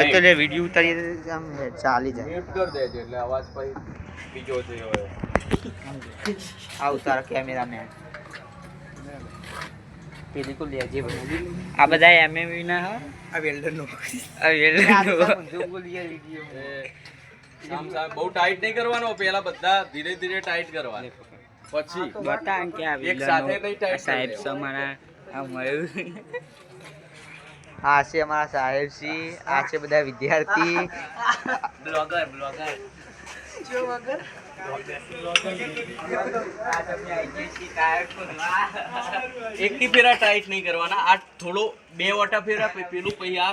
એ તો લે વીડિયો ઉતારી આમ ચાલી જાય. મ્યુટ કરી દેજો એટલે અવાજ પછી બીજો જે હોય. આવું તારા કેમેરામેન પેલી કો લેજે ભાઈ. આ બધા એમએમવી ના હા? આ વેલ્ડર નો. આ વેલ્ડર એ સામ સામ બહુ ટાઈટ નહીં કરવાનો પેલા બધા ધીરે ધીરે ટાઈટ કરવા પછી બતા કે આ એક સાથે નહીં ટાઈટ સાહેબ સમાના આ મળ્યું આ છે અમારા સાહેબ શ્રી આ છે બધા વિદ્યાર્થી. Blogger blogger. એક થી ફેરા ટાઈટ નહીં કરવાના. આ થોડો બે વટા ફેરા પેલું પછી આ